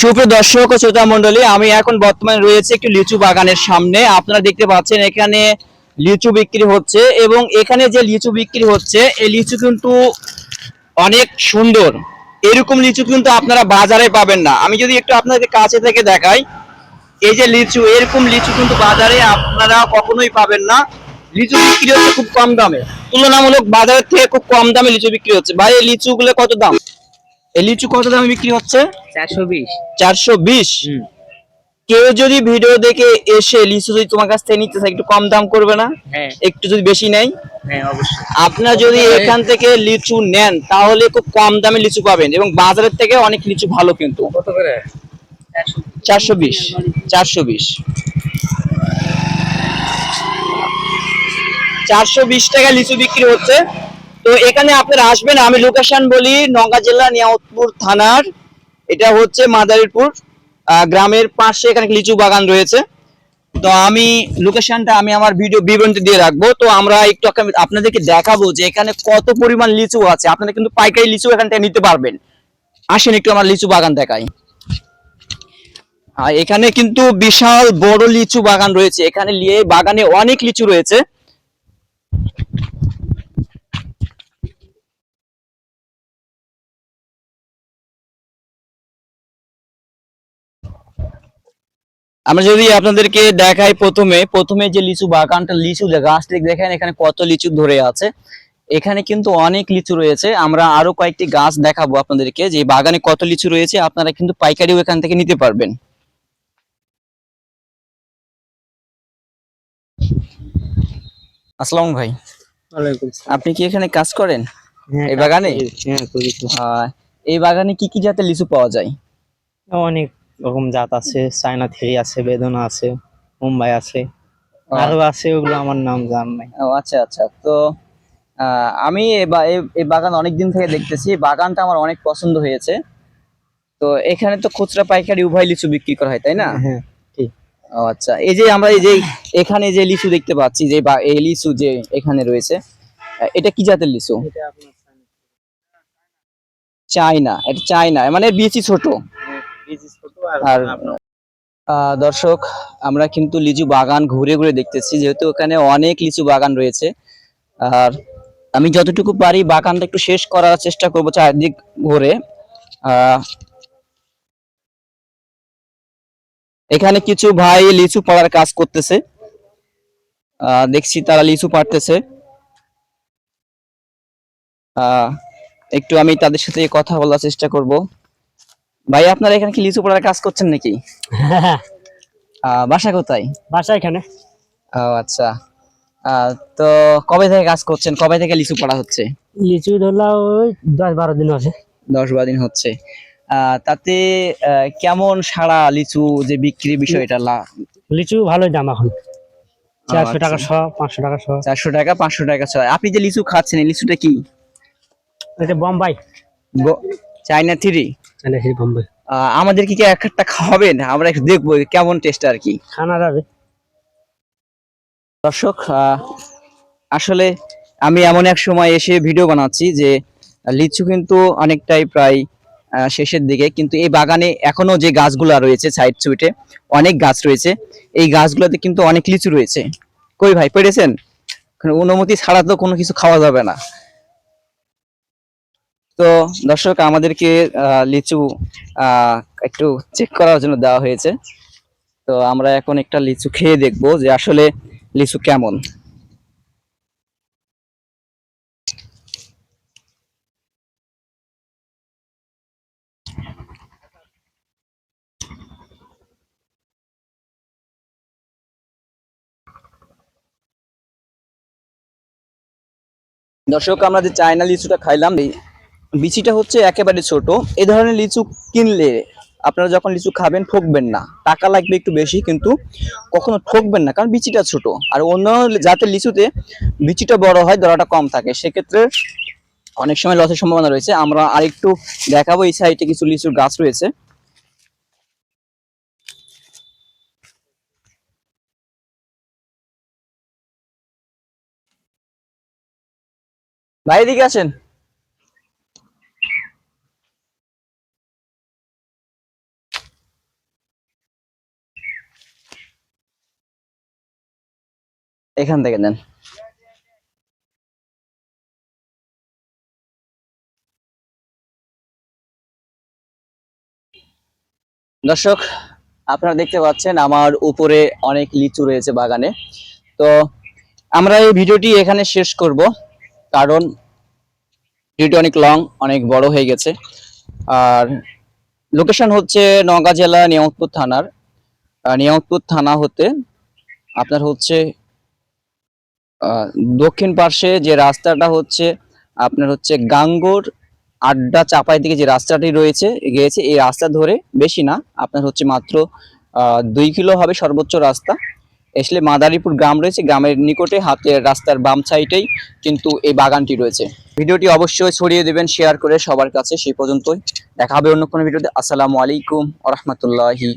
সুপ্রিয় দর্শক ও শ্রোতা মন্ডলী আমি এখন বর্তমানে রয়েছে একটি লিচু বাগানের সামনে। আপনারা দেখতে পাচ্ছেন এখানে লিচু বিক্রি হচ্ছে এবং এখানে যে লিচু বিক্রি হচ্ছে, এই লিচু কিন্তু অনেক সুন্দর। এরকম লিচু কিন্তু আপনারা বাজারে পাবেন না। আমি যদি একটু আপনাদের কাছে থেকে দেখাই, এই যে লিচু, এরকম লিচু কিন্তু বাজারে আপনারা কখনোই পাবেন না। লিচু বিক্রি হচ্ছে খুব কম দামে। তুলনামূলক বাজারের থেকে খুব কম দামে লিচু বিক্রি হচ্ছে। ভাই, এই লিচুগুলো কত দাম? এই লিচু কত দামে বিক্রি হচ্ছে? চারশো বিশ। চারশো বিশ? কেউ যদি ভিডিও দেখে এসে লিচু যদি তোমার কাছ থেকে নিতে চায় একটু কম দাম করবে না? হ্যাঁ। একটু যদি বেশি নেয়? হ্যাঁ অবশ্যই। আপনার যদি এখান থেকে লিচু নেন তাহলে খুব কম দামে লিচু পাবেন এবং বাজারের থেকে অনেক লিচু ভালো কিন্তু। চারশো বিশ। চারশো বিশ। চারশো বিশ টাকা লিচু বিক্রি হচ্ছে। তো এখানে আপনারা আসবেন, আমি লোকেশন বলি নওগাঁ জেলা নিয়ামতপুর থানার, এটা হচ্ছে মাদারীপুর গ্রামের পাশে এখানে লিচু বাগান রয়েছে। তো আমি লোকেশনটা আমি আমার ভিডিও বিবরণী দিয়ে রাখব। তো আমরা একটু আপনাদেরকে দেখাবো যে এখানে কত পরিমাণ লিচু আছে। আপনারা কিন্তু পাইকারি লিচু এখান থেকে নিতে পারবেন। আসেন একটু আমার লিচু বাগান দেখাই। এখানে কিন্তু বিশাল বড় লিচু বাগান রয়েছে। এখানে বাগানে অনেক লিচু রয়েছে। আমরা যদি আপনাদেরকে দেখাই প্রথমে প্রথমে যে লিচু বাগানটা লিচু গাছটি দেখেন এখানে কত লিচু ধরে আছে। এখানে কিন্তু অনেক লিচু রয়েছে। আমরা আরও কয়েকটি গাছ দেখাবো আপনাদেরকে যে বাগানে কত লিচু রয়েছে। আপনারা কিন্তু পাইকারিও এখান থেকে নিতে পারবেন। আসসালাম ভাই। আপনি কি এখানে কাজ করেন? হ্যাঁ এই বাগানে? হ্যাঁ এই বাগানে কি কি জাতের লিচু পাওয়া যায়? অনেক রকম জাত আছে চায়না থ্রি আছে বেদনা আছে মুম্বাই আছে আরও আছে ওগুলো আমার নাম জান নাই। ও আচ্ছা আচ্ছা। তো আমি এই বাগান অনেক দিন থেকে দেখতেছি। বাগানটা আমার অনেক পছন্দ হয়েছে। তো এখানে তো খুচরা পাইকারি উভয় লিচু বিক্রি করা হয় তাই না? হ্যাঁ ঠিক। ও আচ্ছা। এই যে আমরা এই যে এখানে যে লিচু দেখতে পাচ্ছি যে বা- এই লিচু যে এখানে রয়েছে এটা কি জাতের লিচু? এটা আপনার চায়না এটা চায়না মানে বিচি ছোট। আর দর্শক আমরা কিন্তু লিচু বাগান ঘুরে ঘুরে দেখতেছি যেহেতু এখানে অনেক লিচু বাগান রয়েছে। আর আমি যতটুকু পারি বাগানটা একটু শেষ করার চেষ্টা করব চারদিক ঘুরে। এখানে কিছু ভাই লিচু পাড়ার কাজ করতেছে। দেখছি তারা লিচু পাড়তেছে। আহ, একটু আমি তাদের সাথে কথা বলার চেষ্টা করব। ভাই আপনারা এখানে কি লিচু পড়ার কাজ করছেন নাকি? বাসা কোথায়? বাসা এখানে। ও আচ্ছা। তো কবে থেকে কাজ করছেন? কবে থেকে লিচু পড়া হচ্ছে? লিচু ধরলা ওই দশ বারো দিন আছে দশ বারো দিন হচ্ছে। তাতে কেমন সারা লিচু যে বিক্রি বিষয়টা লিচু ভালোই দাম এখন। চারশো টাকা আচ্ছা। শ পাঁচশো টাকা শ চারশো টাকা পাঁচশো টাকা ছয়। আপনি যে লিচু খাচ্ছেন লিচুটা কি? এটা বোম্বাই। China three? আমাদের কি কি এক একটা খাওয়াবেন আমরা একটু দেখব কেমন টেস্ট আর কি। খানা যাবে দর্শক আসলে আমি এমন এক সময় এসে ভিডিও বানাচ্ছি যে লিচু কিন্তু অনেকটাই প্রায় শেষের দিকে কিন্তু এই বাগানে এখনও যে গাছগুলো রয়েছে সাইড সুইটে অনেক গাছ রয়েছে। এই গাছগুলোতে কিন্তু অনেক লিচু রয়েছে। কই ভাই পেরেছেন? অনুমতি ছাড়া তো কোনো কিছু খাওয়া যাবে না। তো দর্শক, আমাদেরকে লিচু একটু চেক করার জন্য দেওয়া হয়েছে। তো আমরা এখন একটা লিচু খেয়ে দেখব যে আসলে লিচু কেমন। দর্শক, আমরা যে চায়না লিচুটা খাইলাম বিচিটা হচ্ছে একেবারে ছোট। এই ধরনের লিচু কিনলে আপনারা যখন লিচু খাবেন, ঠকবেন না। টাকা লাগবে একটু বেশি, কিন্তু কখনো ঠকবেন না, কারণ বিচিটা ছোট। আর অন্য জাতের লিচুতে বিচিটা বড় হয় দরাটা কম থাকে। সেক্ষেত্রে অনেক সময় লসের সম্ভাবনা রয়েছে। আমরা আরেকটু দেখাবো এই সাইডে কিছু লিচুর গাছ রয়েছে। ভাই, এদিকে আছেন এখান থেকে নেন। দর্শক, আপনারা দেখতে পাচ্ছেন আমার উপরে অনেক লিচু রয়েছে বাগানে। তো আমরা এই ভিডিওটি এখানে শেষ করব, কারণ ভিডিওটি অনেক লং, অনেক বড় হয়ে গেছে। আর লোকেশন হচ্ছে নওগাঁ জেলা নিয়ামতপুর থানার। নিয়ামতপুর থানা হতে আপনার হচ্ছে দক্ষিণ পার্শ্বে যে রাস্তাটা হচ্ছে, আপনার হচ্ছে গাঙ্গোর আড্ডা চাপাই দিকে যে রাস্তাটি রয়েছে, গিয়েছে, এই রাস্তা ধরে বেশি না, আপনার হচ্ছে মাত্র দুই কিলো হবে সর্বোচ্চ রাস্তা। আসলে মাদারীপুর গ্রাম রয়েছে, গ্রামের নিকটে হাতের রাস্তার বাম সাইডেই কিন্তু এই বাগানটি রয়েছে। ভিডিওটি অবশ্যই ছড়িয়ে দেবেন, শেয়ার করে সবার কাছে, সেই পর্যন্তই। দেখা হবে অন্য কোনো ভিডিওতে। আসসালামু আলাইকুম আ রহমতুল্লাহি